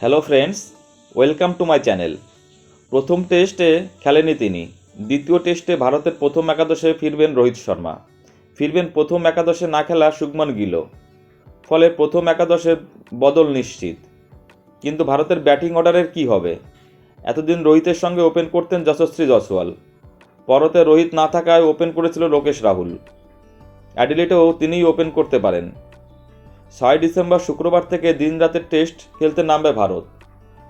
Hello friends welcome to my channel প্রথম টেস্টে খেলেনি তিনি। দ্বিতীয় টেস্টে ভারতের প্রথম একাদশে ফিরবেন রোহিত শর্মা। ফিরবেন প্রথম একাদশে না খেলা শুভমন গিল ফলে প্রথম একাদশে বদল নিশ্চিত। কিন্তু ভারতের ব্যাটিং অর্ডারের কি হবে? এতদিন রোহিতের সঙ্গে ওপেন করতেন যশস্বী জসওয়াল পরতে রোহিত না থাকায় ওপেন করেছিল লোকেশ রাহুল। অ্যাডিলেটেও তিনিই ওপেন করতে পারেন। ছয় ডিসেম্বর শুক্রবার থেকে দিন রাতের টেস্ট খেলতে নামবে ভারত।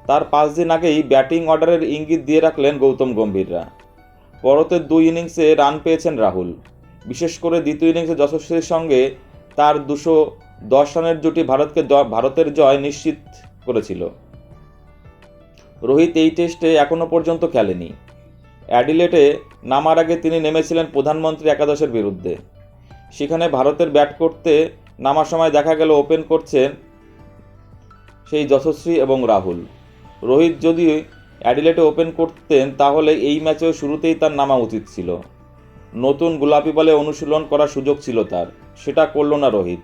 তার পাঁচ দিন আগেই ব্যাটিং অর্ডারের ইঙ্গিত দিয়ে রাখলেন গৌতম গম্ভীররা। পরতের দুই ইনিংসে রান পেয়েছেন রাহুল। বিশেষ করে দ্বিতীয় ইনিংসে যশস্বীর সঙ্গে তার দুশো দশ রানের জুটি ভারতকে ভারতের জয় নিশ্চিত করেছিল। রোহিত এই টেস্টে এখনও পর্যন্ত খেলেনি। অ্যাডিলেটে নামার আগে তিনি নেমেছিলেন প্রধানমন্ত্রী একাদশের বিরুদ্ধে। সেখানে ভারতের ব্যাট করতে নামার সময় দেখা গেল ওপেন করছেন সেই যশস্বী এবং রাহুল। রোহিত যদি অ্যাডিলেটে ওপেন করতেন, তাহলে এই ম্যাচেও শুরুতেই তার নামা উচিত ছিল। নতুন গোলাপি বলে অনুশীলন করার সুযোগ ছিল তার। সেটা করল না রোহিত।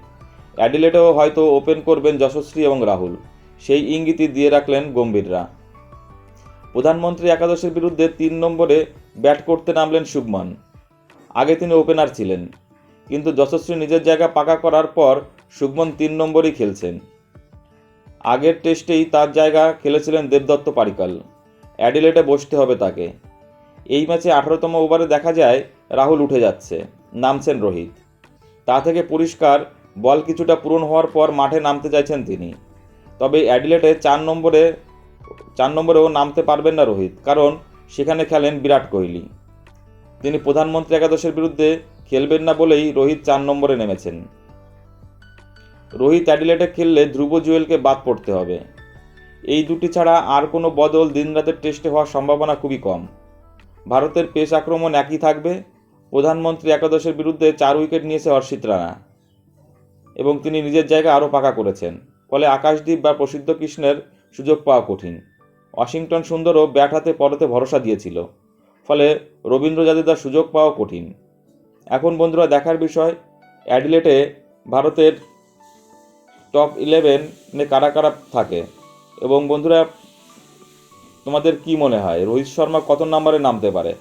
অ্যাডিলেটেও হয়তো ওপেন করবেন যশস্বী এবং রাহুল। সেই ইঙ্গিতই দিয়ে রাখলেন গম্ভীররা। প্রধানমন্ত্রী একাদশের বিরুদ্ধে তিন নম্বরে ব্যাট করতে নামলেন শুভমান। আগে তিনি ওপেনার ছিলেন। কিন্তু যশস্বী নিজের জায়গা পাকা করার পর শুভমন তিন নম্বরই খেলছেন। আগের টেস্টেই তার জায়গা খেলেছিলেন দেবদত্ত পারিকাল। অ্যাডিলেটে বসতে হবে তাকে। এই ম্যাচে আঠারোতম ওভারে দেখা যায় রাহুল উঠে যাচ্ছে, নামছেন রোহিত। তা থেকে পরিষ্কার, বল কিছুটা পূরণ হওয়ার পর মাঠে নামতে চাইছেন তিনি। তবে অ্যাডিলেটে চার নম্বরে, চার নম্বরেও নামতে পারবেন না রোহিত, কারণ সেখানে খেলেন বিরাট কোহলি। তিনি প্রধানমন্ত্রী একাদশের বিরুদ্ধে খেলবেন না বলেই রোহিত চার নম্বরে নেমেছেন। রোহিত অ্যাডিলেটে খেললে ধ্রুব জুয়েলকে বাদ পড়তে হবে। এই দুটি ছাড়া আর কোনো বদল দিনরাতের টেস্টে হওয়ার সম্ভাবনা খুবই কম। ভারতের পেস আক্রমণ একই থাকবে। প্রধানমন্ত্রী একাদশের বিরুদ্ধে চার উইকেট নিয়েছে হর্ষিত রানা। এবং তিনি নিজের জায়গা আরও পাকা করেছেন। ফলে আকাশদ্বীপ বা প্রসিদ্ধ কৃষ্ণের সুযোগ পাওয়া কঠিন। ওয়াশিংটন সুন্দরও ব্যাট হাতে পরতে ভরসা দিয়েছিল। ফলে রবীন্দ্র জাদেজার সুযোগ পাওয়া কঠিন। এখন বন্ধুরা দেখার বিষয়, অ্যাডিলেটে ভারতের টপ ইলেভেনে কারা কারা থাকে? এবং বন্ধুরা, তোমাদের কি মনে হয়? রোহিত শর্মা কত নম্বরে নামতে পারে?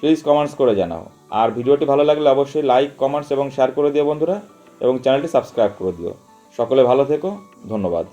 প্লিজ কমেন্টস করে জানাও। আর ভিডিওটি ভালো লাগলে অবশ্যই লাইক কমেন্টস এবং শেয়ার করে দিও বন্ধুরা, এবং চ্যানেলটি সাবস্ক্রাইব করে দিও। সকলে ভালো থেকো, ধন্যবাদ।